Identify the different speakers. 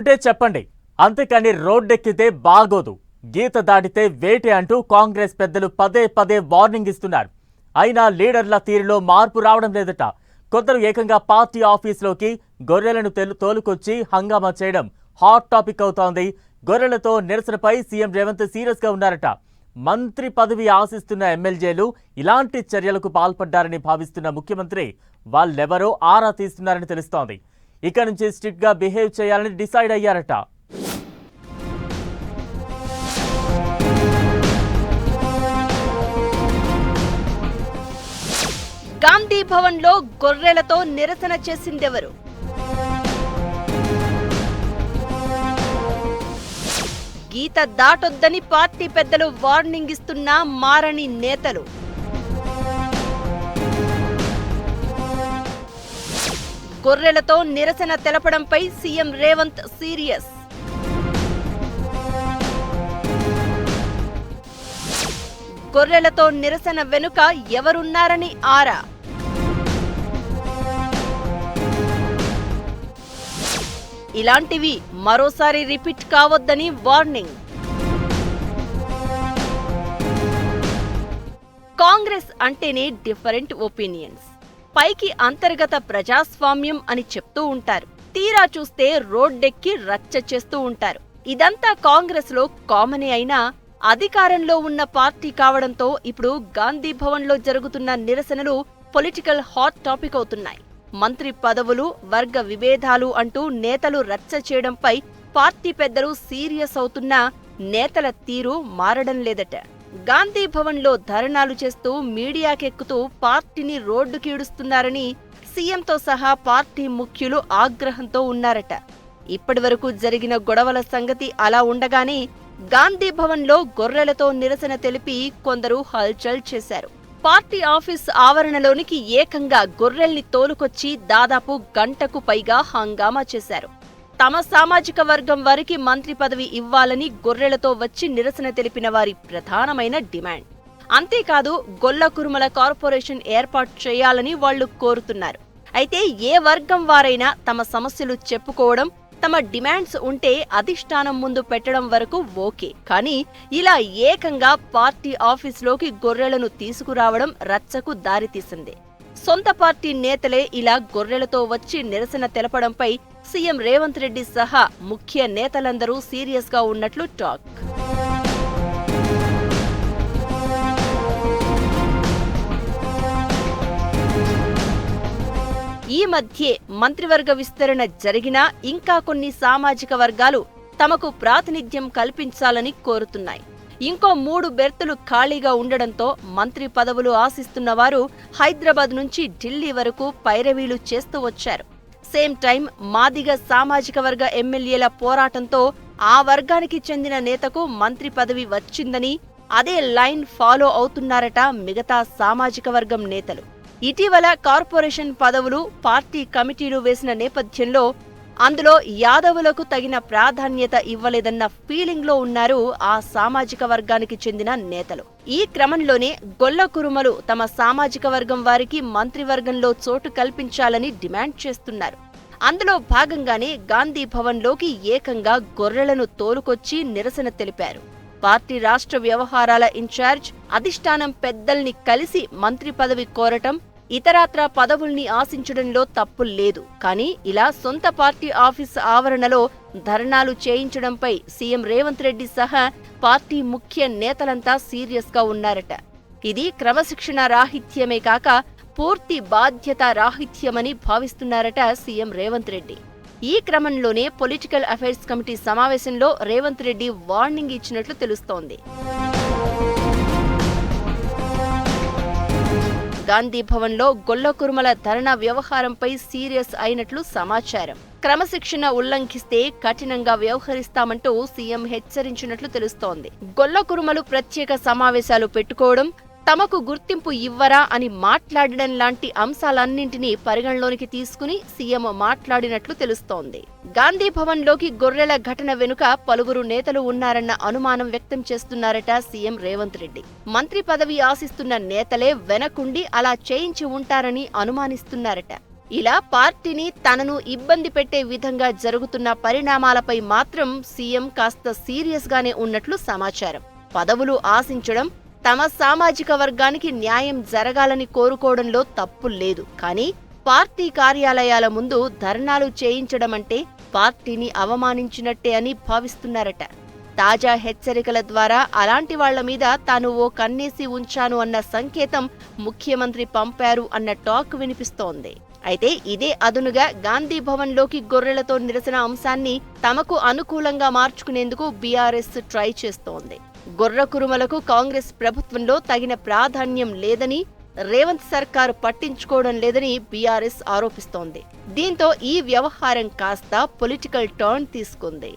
Speaker 1: అంటే చెప్పండి. అంతేకాని రోడ్డెక్కితే బాగోదు. గీత దాటితే వేటే అంటూ కాంగ్రెస్ పెద్దలు పదే పదే వార్నింగ్ ఇస్తున్నారు. అయినా లీడర్ల తీరులో మార్పు రావడం లేదట. కొందరు ఏకంగా పార్టీ ఆఫీసులోకి గొర్రెలను తోలుకొచ్చి హంగామా చేయడం హాట్ టాపిక్ అవుతోంది. గొర్రెలతో నిరసనపై సీఎం రేవంత్ సీరియస్గా ఉన్నారట. మంత్రి పదవి ఆశిస్తున్న ఎమ్మెల్యేలు ఇలాంటి చర్యలకు పాల్పడ్డారని భావిస్తున్న ముఖ్యమంత్రి వాళ్ళెవరో ఆరా తీస్తున్నారని తెలుస్తోంది. ఇక నుంచి స్ట్రిక్ట్గా బిహేవ్ చేయాలని డిసైడ్ అయ్యారట.
Speaker 2: గాంధీ భవన్లో గొర్రెలతో నిరసన చేసిందెవరు? గీత దాటొద్దని పార్టీ పెద్దలు వార్నింగ్ ఇస్తున్నా మారని నేతలు. గొర్రెలతో నిరసన తెలపడంపై సీఎం రేవంత్ సీరియస్. గొర్రెలతో నిరసన వెనుక ఎవరున్నారని ఆరా. ఇలాంటివి మరోసారి రిపీట్ కావద్దని వార్నింగ్. కాంగ్రెస్ అంటేనే డిఫరెంట్ ఒపీనియన్స్. పైకి అంతర్గత ప్రజాస్వామ్యం అని చెప్తూ ఉంటారు. తీరా చూస్తే రోడ్డెక్కి రచ్చ చేస్తూ ఉంటారు. ఇదంతా కాంగ్రెస్లో కామనే అయినా అధికారంలో ఉన్న పార్టీ కావడంతో ఇప్పుడు గాంధీ భవన్లో జరుగుతున్న నిరసనలు పొలిటికల్ హాట్ టాపిక్ అవుతున్నాయి. మంత్రి పదవులు వర్గ విభేదాలు అంటూ నేతలు రచ్చ చేయడంపై పార్టీ పెద్దలు సీరియస్ అవుతున్నా నేతల తీరు మారడం లేదట. గాంధీ భవన్లో ధర్నాలు చేస్తూ మీడియాకెక్కుతూ పార్టీని రోడ్డుకీడుస్తున్నారని సీఎంతో సహా పార్టీ ముఖ్యులు ఆగ్రహంతో ఉన్నారట. ఇప్పటివరకు జరిగిన గొడవల సంగతి అలా ఉండగానే గాంధీ భవన్లో గొర్రెలతో నిరసన తెలిపి కొందరు హల్చల్ చేశారు. పార్టీ ఆఫీస్ ఆవరణలోనికి ఏకంగా గొర్రెల్ని తోలుకొచ్చి దాదాపు గంటకు పైగా హంగామా చేశారు. తమ సామాజిక వర్గం వారికి మంత్రి పదవి ఇవ్వాలని గొర్రెలతో వచ్చి నిరసన తెలిపిన వారి ప్రధానమైన డిమాండ్. అంతేకాదు గొల్ల కురుమల కార్పొరేషన్ ఏర్పాటు చేయాలని వాళ్ళు కోరుతున్నారు. అయితే ఏ వర్గం వారైనా తమ సమస్యలు చెప్పుకోవడం తమ డిమాండ్స్ ఉంటే అధిష్టానం ముందు పెట్టడం వరకు ఓకే. కానీ ఇలా ఏకంగా పార్టీ ఆఫీస్లోకి గొర్రెలను తీసుకురావడం రచ్చకు దారితీసింది. సొంత పార్టీ నేతలే ఇలా గొర్రెలతో వచ్చి నిరసన తెలపడంపై సీఎం రేవంత్ రెడ్డి సహా ముఖ్య నేతలందరూ సీరియస్గా ఉన్నట్లు టాక్. ఈ మధ్యే మంత్రివర్గ విస్తరణ జరిగినా ఇంకా కొన్ని సామాజిక వర్గాలు తమకు ప్రాతినిధ్యం కల్పించాలని కోరుతున్నాయి. ఇంకో మూడు బెర్తులు ఖాళీగా ఉండడంతో మంత్రి పదవులు ఆశిస్తున్న వారు హైదరాబాద్ నుంచి ఢిల్లీ వరకు పైరవీలు చేస్తూ వచ్చారు. సేమ్ టైం మాదిగ సామాజిక వర్గ ఎమ్మెల్యేల పోరాటంతో ఆ వర్గానికి చెందిన నేతకు మంత్రి పదవి వచ్చిందని అదే లైన్ ఫాలో అవుతున్నారట మిగతా సామాజిక వర్గం నేతలు. ఇటీవల కార్పొరేషన్ పదవులు పార్టీ కమిటీలు వేసిన నేపథ్యంలో అందులో యాదవులకు తగిన ప్రాధాన్యత ఇవ్వలేదన్న ఫీలింగ్లో ఉన్నారు ఆ సామాజిక వర్గానికి చెందిన నేతలు. ఈ క్రమంలోనే గొల్ల కురుమలు తమ సామాజిక వర్గం వారికి మంత్రివర్గంలో చోటు కల్పించాలని డిమాండ్ చేస్తున్నారు. అందులో భాగంగానే గాంధీ భవన్లోకి ఏకంగా గొర్రెలను తోలుకొచ్చి నిరసన తెలిపారు. పార్టీ రాష్ట్ర వ్యవహారాల ఇన్ఛార్జ్ అధిష్టానం పెద్దల్ని కలిసి మంత్రి పదవి కోరటం ఇతరాత్రా పదవుల్ని ఆశించడంలో తప్పు లేదు. కానీ ఇలా సొంత పార్టీ ఆఫీస్ ఆవరణలో ధర్నాలు చేయించడంపై సీఎం రేవంత్ రెడ్డి సహా పార్టీ ముఖ్య నేతలంతా సీరియస్గా ఉన్నారట. ఇది క్రమశిక్షణ రాహిత్యమే కాక పూర్తి బాధ్యత రాహిత్యమని భావిస్తున్నారట సీఎం రేవంత్ రెడ్డి. ఈ క్రమంలోనే పొలిటికల్ అఫైర్స్ కమిటీ సమావేశంలో రేవంత్ రెడ్డి వార్నింగ్ ఇచ్చినట్లు తెలుస్తోంది. గాంధీ భవన్లో గొల్ల కురుమల ధరణ వ్యవహారంపై సీరియస్ అయినట్లు సమాచారం. క్రమశిక్షణ ఉల్లంఘిస్తే కఠినంగా వ్యవహరిస్తామంటూ సీఎం హెచ్చరించినట్లు తెలుస్తోంది. గొల్ల కురుమలు ప్రత్యేక సమావేశాలు పెట్టుకోవడం తమకు గుర్తింపు ఇవ్వరా అని మాట్లాడడం లాంటి అంశాలన్నింటినీ పరిగణలోనికి తీసుకుని సీఎం మాట్లాడినట్లు తెలుస్తోంది. గాంధీ భవన్లోకి గొర్రెల ఘటన వెనుక పలువురు నేతలు ఉన్నారన్న అనుమానం వ్యక్తం చేస్తున్నారట సీఎం రేవంత్ రెడ్డి. మంత్రి పదవి ఆశిస్తున్న నేతలే వెనకుండి అలా చేయించి ఉంటారని అనుమానిస్తున్నారట. ఇలా పార్టీని తనను ఇబ్బంది పెట్టే విధంగా జరుగుతున్న పరిణామాలపై మాత్రం సీఎం కాస్త సీరియస్గానే ఉన్నట్లు సమాచారం. పదవులు ఆశించడం తమ సామాజిక వర్గానికి న్యాయం జరగాలని కోరుకోవడంలో తప్పు లేదు. కానీ పార్టీ కార్యాలయాల ముందు ధర్నాలు చేయించడం అంటే పార్టీని అవమానించినట్టే అని భావిస్తున్నారట. తాజా హెచ్చరికల ద్వారా అలాంటి వాళ్ళ మీద తాను ఓ కన్నేసి ఉంచాను అన్న సంకేతం ముఖ్యమంత్రి పంపారు అన్న టాక్ వినిపిస్తోంది. అయితే ఇదే అదునుగా గాంధీ భవన్లోకి గొర్రెలతో నిరసన అంశాన్ని తమకు అనుకూలంగా మార్చుకునేందుకు బీఆర్ఎస్ ట్రై చేస్తోంది. గొర్ర కురుమలకు కాంగ్రెస్ ప్రభుత్వంలో తగిన ప్రాధాన్యం లేదని రేవంత్ సర్కారు పట్టించుకోవడం లేదని బీఆర్ఎస్ ఆరోపిస్తోంది. దీంతో ఈ వ్యవహారం కాస్త పొలిటికల్ టర్న్ తీసుకుంది.